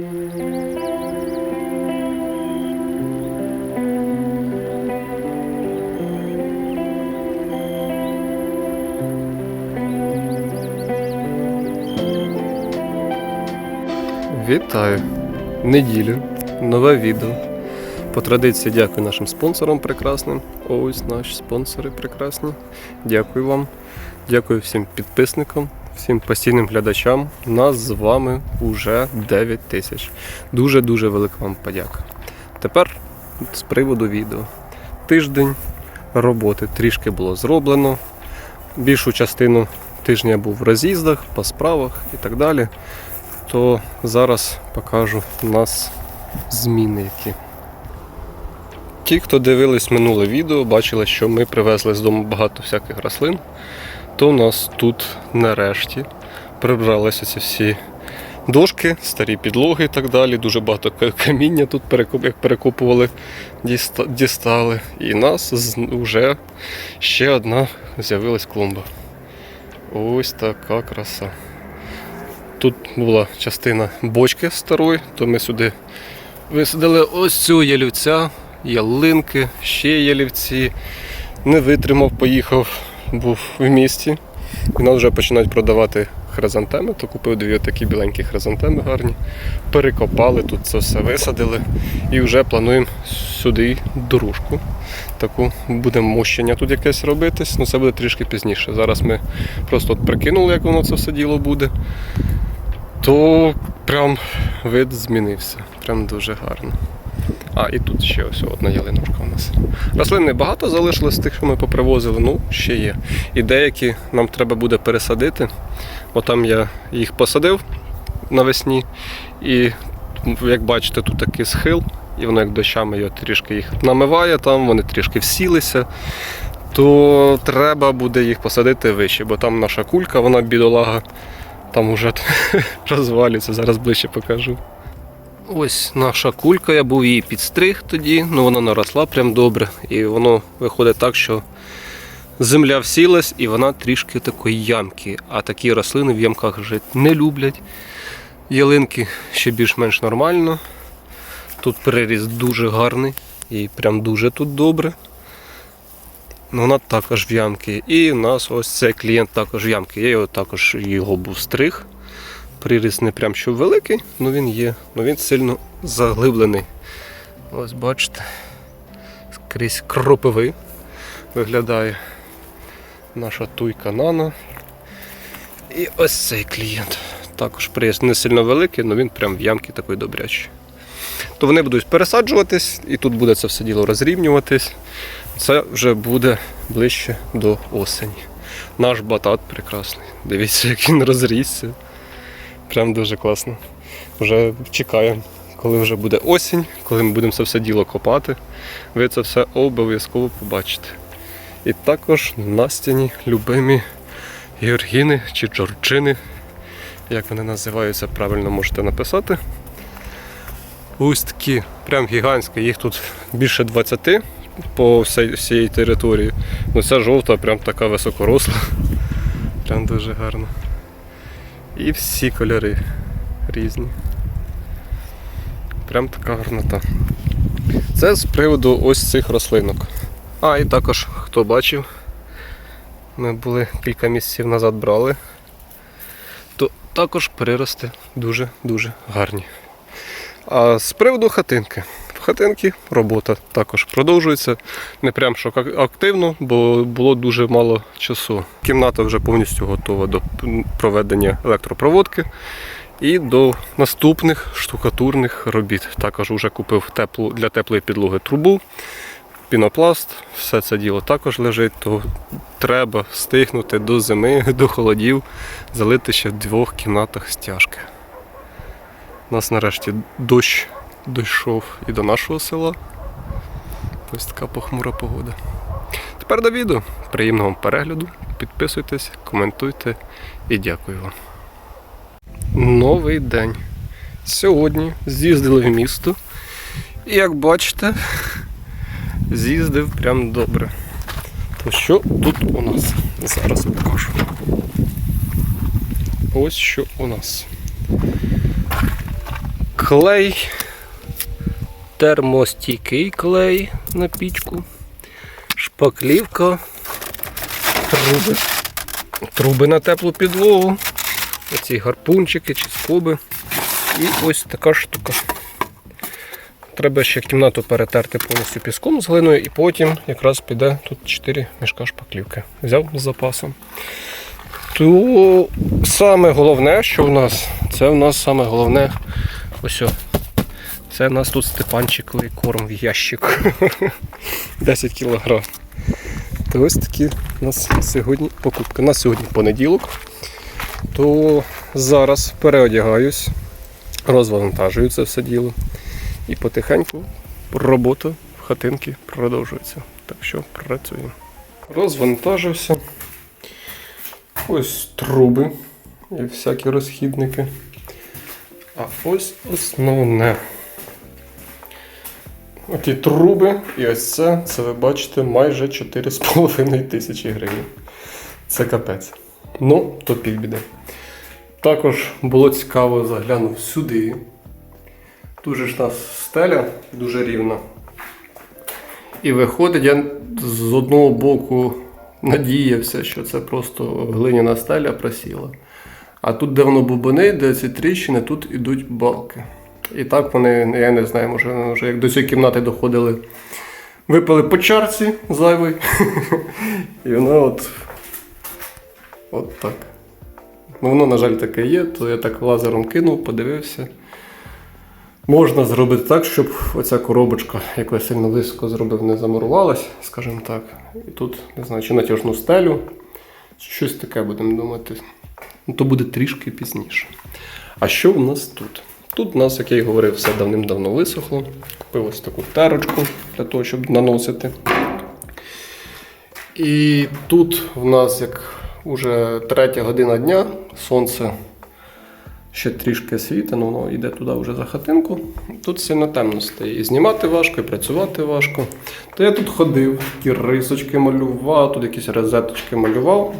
Вітаю! Неділю, нове відео. По традиції дякую нашим спонсорам прекрасним. Ось наші спонсори прекрасні. Дякую вам. Дякую всім підписникам, всім постійним глядачам. Нас з вами уже 9 тисяч. Дуже-дуже велика вам подяка. Тепер з приводу відео. Тиждень роботи трішки було зроблено. Більшу частину тижня був в роз'їздах, по справах і так далі то зараз покажу у нас зміни які. Ті, хто дивились минуле відео, бачили, що ми привезли з дому багато всяких рослин, то у нас тут нарешті прибралися ці всі дошки, старі підлоги і так далі. Дуже багато каміння тут як перекопували, дістали. І у нас вже ще одна з'явилась клумба. Ось така краса. Тут була частина бочки старої, то ми сюди висадили ось цю ялівця, ялинки, ще ялівці. Не витримав, поїхав, був в місті. І нас вже починають продавати хризантеми, то купив дві такі біленькі хризантеми гарні. Перекопали, тут це все висадили. І вже плануємо сюди дорожку. Таку буде мощення тут якесь робитись, ну це буде трішки пізніше. Зараз ми просто от прикинули, як воно це все діло буде то прям вид змінився. Прям дуже гарно. А, і тут ще ось одна ялиночка у нас. Рослин не багато залишилось з тих, що ми попривозили, ну, ще є. І деякі нам треба буде пересадити. Бо там я їх посадив навесні. І як бачите, тут такий схил, і воно як дощами його трішки їх намиває, там вони трішки всілися. То треба буде їх посадити вище, бо там наша кулька, вона бідолага, там уже розвалюється, зараз ближче покажу. Ось наша кулька, я був її підстриг тоді, ну вона наросла прям добре. І воно виходить так, що земля всілась і вона трішки такої ямки. А такі рослини в ямках жити не люблять. Ялинки ще більш-менш нормально. Тут переріз дуже гарний і прям дуже тут добре. Ну, вона також в ямки. І у нас ось цей клієнт також в ямки. Я його також його був стриг. Приріс не прям що великий, але він є. Ну він сильно заглиблений. Ось бачите, скрізь кропивий виглядає наша туйка нано. І ось цей клієнт. Також приріс не сильно великий, але він прям в ямки такий добрячий. То вони будуть пересаджуватись, і тут буде це все діло розрівнюватись. Це вже буде ближче до осені. Наш батат прекрасний. Дивіться, як він розрісся. Прям дуже класно. Вже чекаємо, коли вже буде осінь, коли ми будемо це все діло копати. Ви це все обов'язково побачите. І також Настяні любимі георгіни чи джорджини, як вони називаються, правильно можете написати. Ось такі, прям гігантські, їх тут більше 20 по всій, території. Ну ця жовта прям така високоросла. Прям дуже гарно. І всі кольори різні. Прям така гарнота. Це з приводу ось цих рослинок. А, і також, хто бачив, ми були кілька місяців назад брали, то також прирости дуже-дуже гарні. А з приводу хатинки. Хатинки робота також продовжується. Не прям що активно, бо було дуже мало часу. Кімната вже повністю готова до проведення електропроводки і до наступних штукатурних робіт. Також вже купив теплу, для теплої підлоги трубу, пінопласт, все це діло також лежить, то треба встигнути до зими, до холодів, залити ще в двох кімнатах стяжки. У нас нарешті дощ дійшов і до нашого села. Ось така похмура погода. Тепер до відео. Приємного вам перегляду. Підписуйтесь, коментуйте і дякую вам. Новий день. Сьогодні з'їздили в місто. І як бачите, з'їздив прям добре. То що тут у нас? Зараз покажу. Ось що у нас клей, термостійкий клей на пічку, шпаклівка, труби, труби на теплу підлогу, оці гарпунчики чи скоби. І ось така штука. Треба ще кімнату перетерти повністю піском з глиною, і потім якраз піде тут 4 мішка шпаклівки. Взяв з запасом. То саме головне, що в нас, це в нас саме головне. Ось. Це в нас тут степанчиковий корм в ящик. 10 кг. То ось такі у нас сьогодні покупки. У нас сьогодні понеділок. То зараз переодягаюсь, розвантажую це все діло. І потихеньку робота в хатинки продовжується. Так що працюємо. Розвантажився. Ось труби і всякі розхідники. А ось основне. Оті труби, і ось це, це ви бачите, майже 4,5 тисячі гривень. Це капець. Ну, то півбіди. Також було цікаво, заглянув сюди. Дуже ж у нас стеля дуже рівна. І виходить, я з одного боку надіявся, що це просто глиняна стеля просіла. А тут, де воно бубони, де ці тріщини, тут ідуть балки. І так вони, я не знаю, може, вже як до цієї кімнати доходили, випили по чарці зайвий. І воно от, от так. Ну, воно, на жаль, таке є, то я так лазером кинув, подивився. Можна зробити так, щоб оця коробочка, яку я сильно високо зробив, не замурувалась, скажімо так. І тут, не знаю, чи натяжну стелю, щось таке будемо думати. Ну, то буде трішки пізніше. А що в нас тут? Тут у нас, як я і говорив, все давним-давно висохло. Купив ось таку терочку для того, щоб наносити. І тут в нас, як уже третя година дня, сонце ще трішки світе, ну воно йде туди вже за хатинку. Тут сильно темно стає. І знімати важко, і працювати важко. То я тут ходив, такі рисочки малював, тут якісь розеточки малював.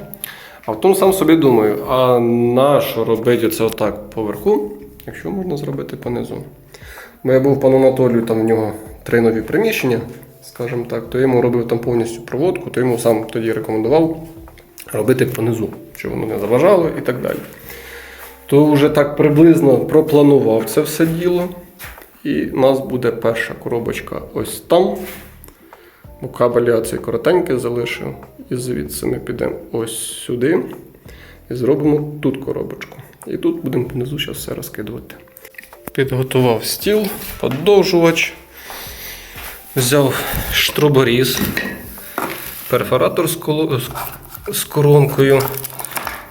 А тому сам собі думаю, а на що робити це отак поверху, якщо можна зробити понизу? Бо я був в пану Анатолію, там в нього три нові приміщення, скажімо так, то я йому робив там повністю проводку, то йому сам тоді рекомендував робити понизу, щоб воно не заважало і так далі. То вже так приблизно пропланував це все діло. І у нас буде перша коробочка ось там. Бо кабель я цей коротенький залишив. І звідси ми підемо ось сюди. І зробимо тут коробочку. І тут будемо внизу зараз все розкидувати. Підготував стіл, подовжувач. Взяв штроборіз, перфоратор з, коло... з коронкою.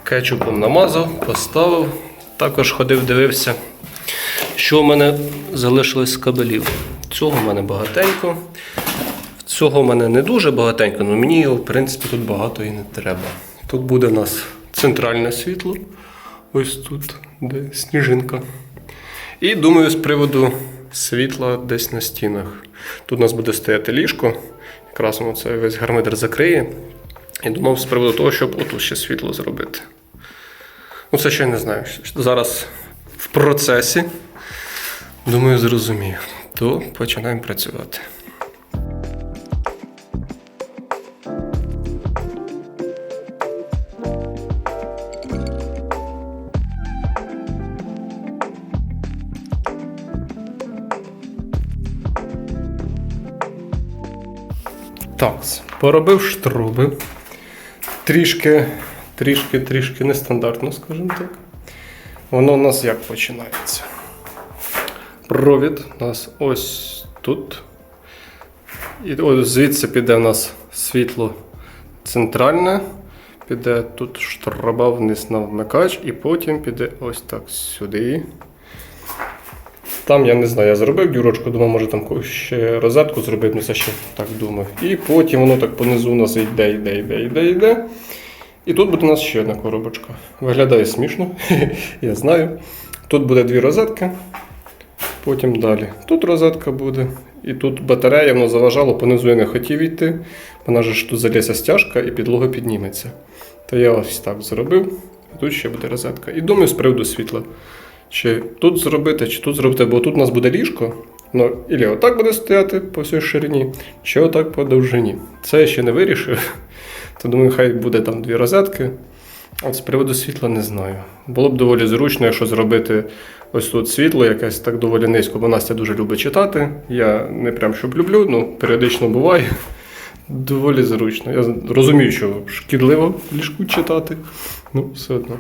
Кетчупом намазав, поставив. Також ходив, дивився, що в мене залишилось з кабелів. Цього в мене багатенько. Цього в мене не дуже багатенько, але мені його, в принципі, тут багато і не треба. Тут буде у нас центральне світло. Ось тут, де сніжинка. І думаю, з приводу світла десь на стінах. Тут у нас буде стояти ліжко. Якраз воно це весь гармидер закриє. І думав з приводу того, щоб отут ще світло зробити. Ну, це ще не знаю. Зараз в процесі. Думаю, зрозумію. То починаємо працювати. Так, поробив штруби. Трішки, трішки, трішки нестандартно, скажімо так. Воно у нас як починається? Провід у нас ось тут. І ось звідси піде у нас світло центральне, піде тут штраба вниз на вмикач, і потім піде ось так сюди. Там я не знаю, я зробив дюрочку, думав, може там ще розетку зробити, ну це ще так думав. І потім воно так понизу у нас йде, йде, йде, йде, йде. І тут буде у нас ще одна коробочка. Виглядає смішно, я знаю. Тут буде дві розетки, потім далі. Тут розетка буде. І тут батарея, воно заважало, понизу я не хотів йти. Вона ж тут заліза стяжка і підлога підніметься. То я ось так зробив. Тут ще буде розетка. І думаю, з приводу світла. Чи тут зробити, чи тут зробити, бо тут у нас буде ліжко. Ну, ілі отак буде стояти по всій ширині, чи отак по довжині. Це я ще не вирішив. То думаю, хай буде там дві розетки. От з приводу світла не знаю. Було б доволі зручно, якщо зробити ось тут світло, якесь так доволі низько, бо Настя дуже любить читати. Я не прям щоб люблю, ну періодично буває. Доволі зручно. Я розумію, що шкідливо в ліжку читати, ну все одно.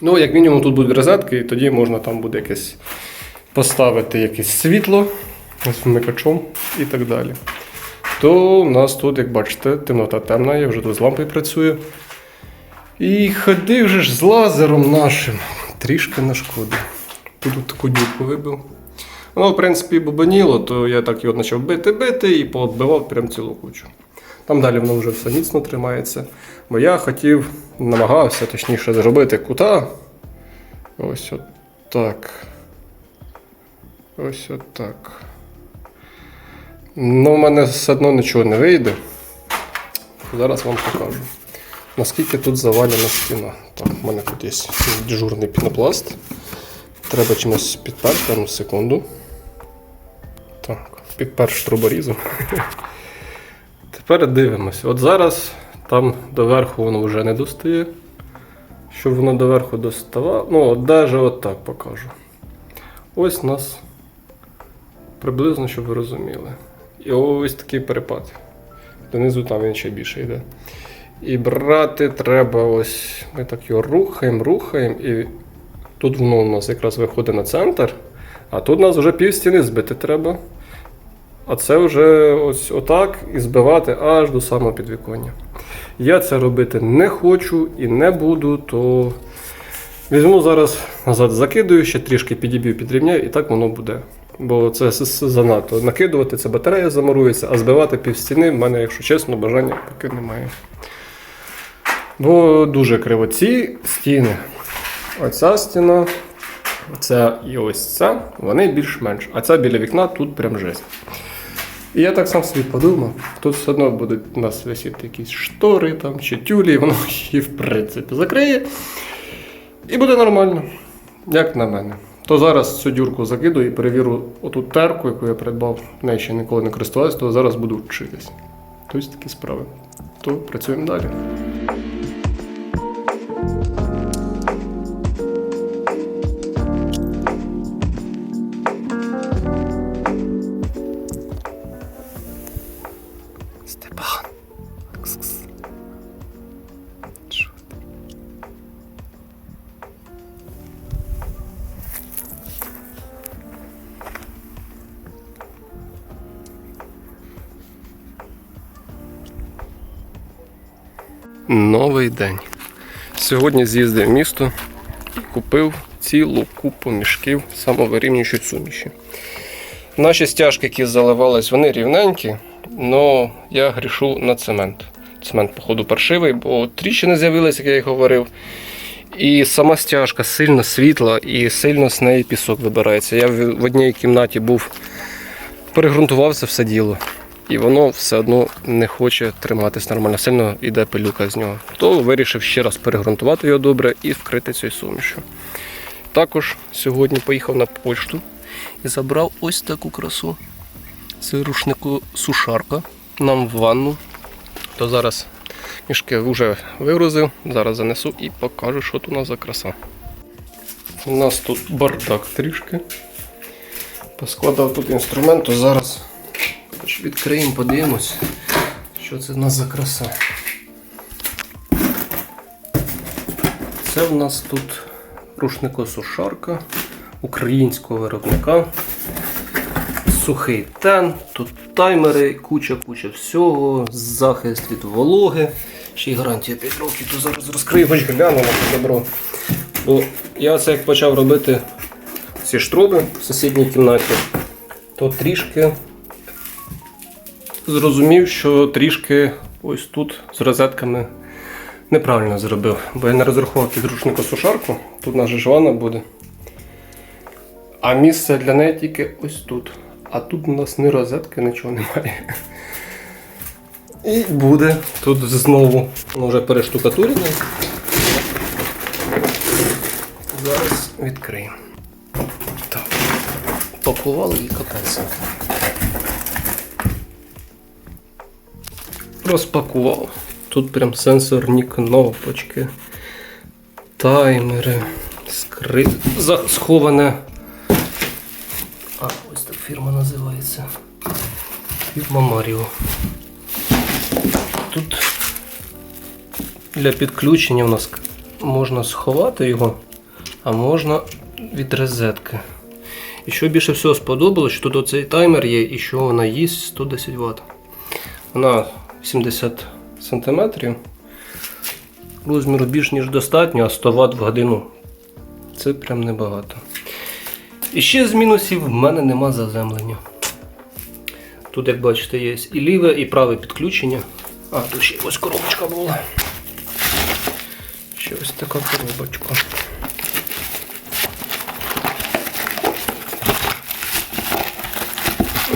Ну, як мінімум, тут будуть розетки, і тоді можна там буде якесь поставити якесь світло з вмикачом і так далі. То у нас тут, як бачите, темнота темна, я вже тут з лампою працюю. І ходив же ж з лазером нашим. Трішки нашкодив. Тут таку дюрку вибив. Воно, в принципі, бубаніло, то я так його почав бити-бити і поотбивав прям цілу кучу. Там далі воно вже все міцно тримається. Бо я хотів, намагався точніше зробити кута. Ось от так. Ось от так. Ну, в мене все одно нічого не вийде. Зараз вам покажу. Наскільки тут завалена стіна. Так, в мене тут є дежурний пінопласт. Треба чимось підперти, ну, секунду. Так, підпер штруборізом. Тепер дивимося. От зараз там доверху воно вже не достає. Щоб воно доверху доставало. Ну, от навіть от так покажу. Ось нас приблизно, щоб ви розуміли. І ось такий перепад. Донизу там він ще більше йде. І брати треба ось. Ми так його рухаємо, рухаємо, і тут воно у нас якраз виходить на центр, а тут у нас вже пів стіни збити треба. А це вже ось отак і збивати аж до самого підвіконня. Я це робити не хочу і не буду, то візьму зараз назад закидую, ще трішки підіб'ю, підрівняю, і так воно буде. Бо це занадто. Накидувати, це батарея замурується, а збивати пів стіни в мене, якщо чесно, бажання поки немає. Бо дуже криво. Ці стіни, оця стіна, ця і ось ця, вони більш-менш. А ця біля вікна тут прям жесть. І я так сам собі подумав, тут все одно будуть у нас висіти якісь штори там, чи тюлі, і воно її в принципі закриє. І буде нормально, як на мене. То зараз цю дюрку закиду і перевірю оту терку, яку я придбав, нею ще ніколи не користувався, то зараз буду вчитись. Тобто такі справи. То працюємо далі. Новий день. Сьогодні з'їздив в місто і купив цілу купу мішків самовирівнюючої суміші. Наші стяжки, які заливались, вони рівненькі, але я грішу на цемент. Цемент, походу, паршивий, бо тріщини з'явилися, як я і говорив. І сама стяжка сильно світла і сильно з неї пісок вибирається. Я в одній кімнаті був, перегрунтував це все діло. І воно все одно не хоче триматись нормально, сильно йде пилюка з нього. То вирішив ще раз перегрунтувати його добре і вкрити цією сумішю. Також сьогодні поїхав на почту і забрав ось таку красу. Це рушнику сушарка нам в ванну. То зараз мішки вже вигрузив, зараз занесу і покажу, що тут у нас за краса. У нас тут бардак трішки. Поскладав тут інструмент, зараз відкриємо, подивимось, що це в нас за краса. Це в нас тут рушникосушарка українського виробника. Сухий тен, тут таймери, куча-куча всього, захист від вологи. Ще й гарантія 5 років, то зараз розкрию, хоч гляну на це добро. Бо я це як почав робити ці штроби в сусідній кімнаті, то трішки зрозумів, що трішки ось тут з розетками неправильно зробив. Бо я не розрахував підручнику сушарку, тут наша ж ванна буде. А місце для неї тільки ось тут. А тут у нас ні розетки, нічого немає. І буде тут знову воно вже перештукатурене. Зараз відкриємо. розпакували і капець. Розпакував. Тут прям сенсорні кнопочки, таймери, скри... сховане. А, ось так фірма називається. Фірма Маріо. Тут для підключення у нас можна сховати його, а можна від розетки. І що більше всього сподобалось, що тут оцей таймер є і що вона їсть 110 Вт. Вона 70 см. Розміру більш ніж достатньо, а 100 Вт в годину. Це прям небагато. І ще з мінусів в мене нема заземлення. Тут, як бачите, є і ліве, і праве підключення. А, тут ще ось коробочка була. Ще ось така коробочка.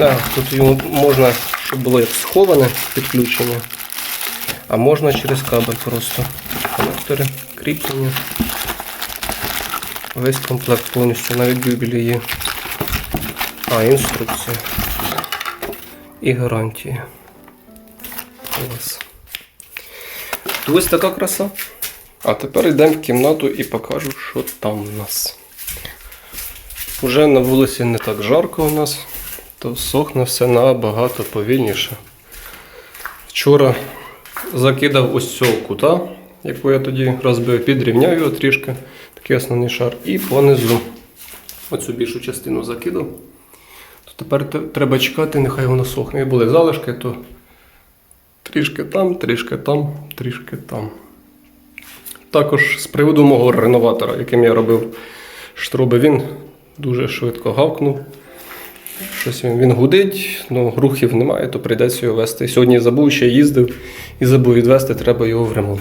А, тут його можна, щоб було як сховане підключення, а можна через кабель просто. Конектори, кріплення. Весь комплект повністю, навіть бюбілі є. А, інструкція. І гарантія. Ось. Ось така краса. А тепер йдемо в кімнату і покажу, що там у нас. Уже на вулиці не так жарко у нас, то сохне все набагато повільніше. Вчора закидав ось цього кута, яку я тоді розбив, підрівняв його трішки, такий основний шар, і понизу оцю більшу частину закидав. То тепер треба чекати, нехай воно сохне. І були залишки, то трішки там, трішки там, трішки там. Також з приводу мого реноватора, яким я робив штроби, він дуже швидко гавкнув. Щось він, він гудить, але рухів немає, то прийдеться його вести. Сьогодні забув, ще їздив і забув відвести, треба його в ремонт.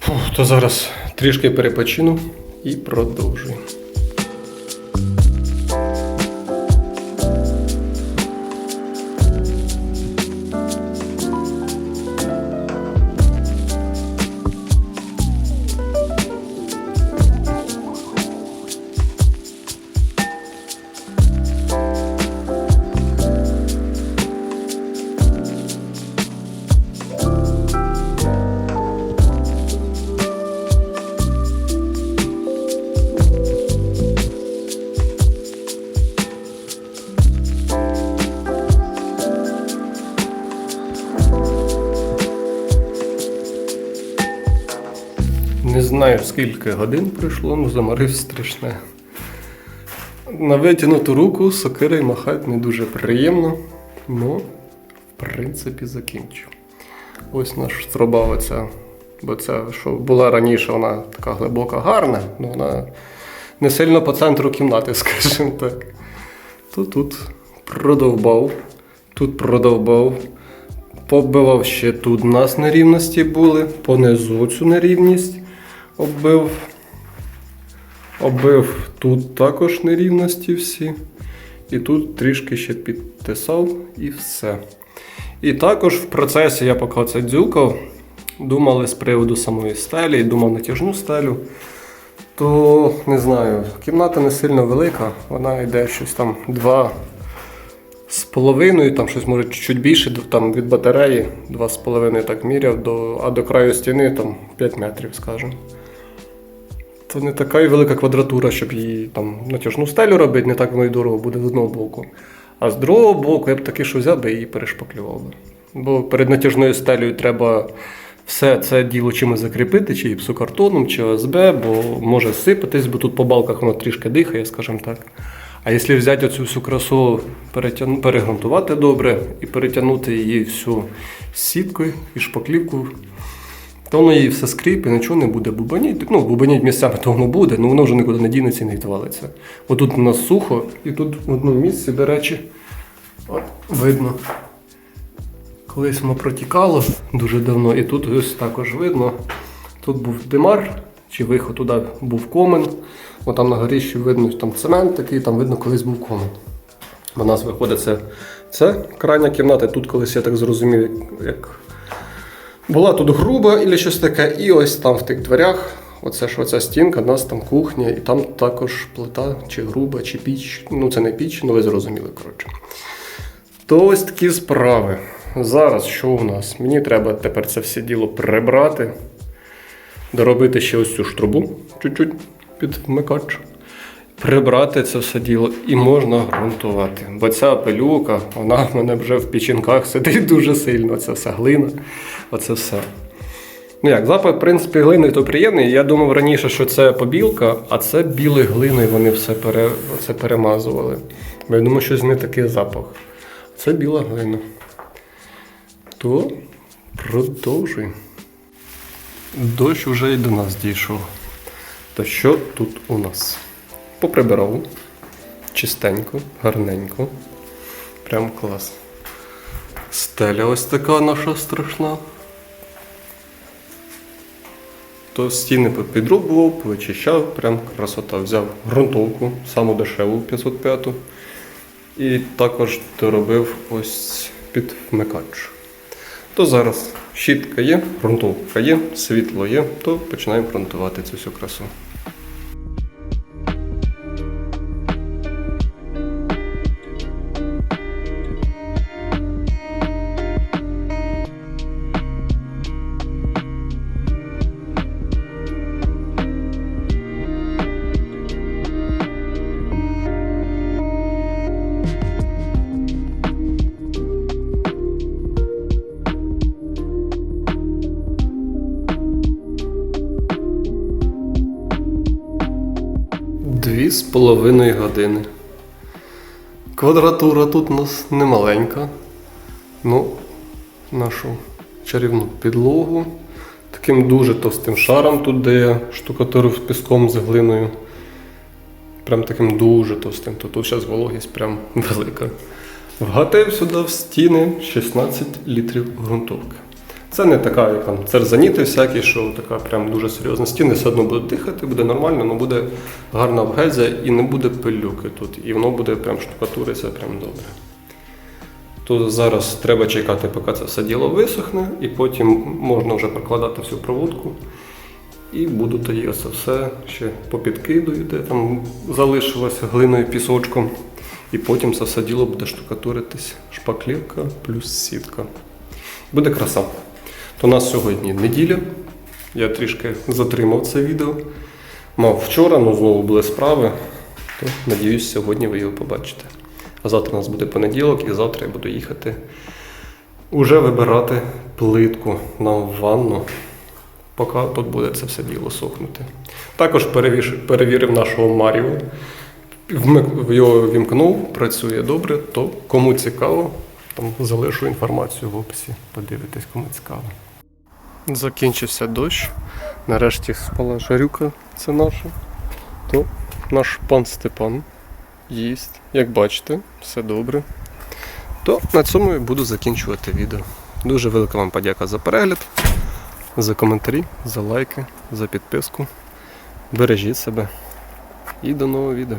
Фух, то зараз трішки перепочину і продовжую. Скільки годин пройшло, ну заморив страшне. На витягнуту руку сокирою махати не дуже приємно, ну, в принципі, закінчу. Ось наш строба оця, бо ця, що була раніше, вона така глибока, гарна, але вона не сильно по центру кімнати, скажімо так. То тут продовбав, тут продовбав. Побивав ще тут у нас нерівності були, понизу цю нерівність оббив. Оббив тут також нерівності всі. І тут трішки ще підтисав і все. І також в процесі я поки це дзюкав, думали з приводу самої стелі, і думав натяжну стелю. То не знаю, кімната не сильно велика, вона йде щось там 2 з половиною, там щось може чуть більше, там від батареї 2,5 так міряв, до, а до краю стіни там 5 метрів, скажімо. То не така і велика квадратура, щоб її там натяжну стелю робити, не так воно і дорого буде з одного боку. А з другого боку я б таки що взяв би і перешпаклював би. Бо перед натяжною стелею треба все це діло чимось закріпити, чи гіпсокартоном, чи ОСБ, бо може сипатись, бо тут по балках воно трішки дихає, скажімо так. А якщо взяти оцю всю красу, перетяну, перегрунтувати добре і перетягнути її всю сіткою і шпаклівку, то воно її все скріп і нічого не буде бубаніть. Ну, бубаніть місцями то воно буде, але воно вже нікуди не дінеться і не відвалиться. Отут у нас сухо, і тут в одному місці, до речі, от, видно. Колись воно протікало дуже давно, і тут ось також видно. Тут був димар, чи виход туди був комен. От там на горіщі видно там цемент такий, там видно, колись був комен. У нас виходить це, це крайня кімната. Тут колись я так зрозумів, як була тут груба або щось таке, і ось там в тих дверях Оце ж оця стінка, у нас там кухня, і там також плита, чи груба, чи піч. Ну, це не піч, ну ви зрозуміли, коротше. То ось такі справи. Зараз що у нас? Мені треба тепер це все діло прибрати, доробити ще ось цю ж трубу, чуть-чуть під. Прибрати це все діло і можна ґрунтувати. Бо ця пилюка, вона в мене вже в печінках сидить дуже сильно. Це вся глина, оце все. Ну як, запах, в принципі, глини то приємний. Я думав раніше, що це побілка, а це білою глиною вони все пере, це перемазували. Бо я думаю, що з не такий запах. Це біла глина. То продовжуй. Дощ вже і до нас дійшов. То що тут у нас? Поприбирав. Чистенько, гарненько. Прям клас. Стеля ось така наша страшна. То стіни підрубував, вичищав, прям красота. Взяв ґрунтовку, саму дешеву 505. І також доробив ось під вмикач. То зараз щітка є, ґрунтовка є, світло є, то починаємо ґрунтувати цю всю красу. Половиною години. Квадратура тут у нас немаленька. Ну, нашу чарівну підлогу. Таким дуже товстим шаром тут, де я штукатурив піском з глиною. Прям таким дуже товстим. То тут зараз вологість прям велика. Вгатив сюди в стіни 16 літрів ґрунтовки. Це не така, як там церзаніти всякі, що така прям дуже серйозна стіни, все одно буде дихати, буде нормально, але буде гарна обгезя і не буде пилюки тут. І воно буде прям штукатуритися прям добре. То зараз треба чекати, поки це все діло висохне, і потім можна вже прокладати всю проводку. І буду тоді це все ще попідкидую, де там залишилося глиною пісочком. І потім це все діло буде штукатуритись шпаклівка плюс сітка. Буде краса. То у нас сьогодні неділя. Я трішки затримав це відео. Мав вчора, але знову були справи. То, надіюсь, сьогодні ви його побачите. А завтра у нас буде понеділок, і завтра я буду їхати уже вибирати плитку нам в ванну, поки тут буде це все діло сохнути. Також перевірив нашого Маріо. Його вімкнув, працює добре, то кому цікаво, там залишу інформацію в описі. Подивитись, кому цікаво. Закінчився дощ. Нарешті спала жарюка, це наша. То наш пан Степан їсть. Як бачите, все добре. То на цьому я буду закінчувати відео. Дуже велика вам подяка за перегляд, за коментарі, за лайки, за підписку. Бережіть себе і до нового відео.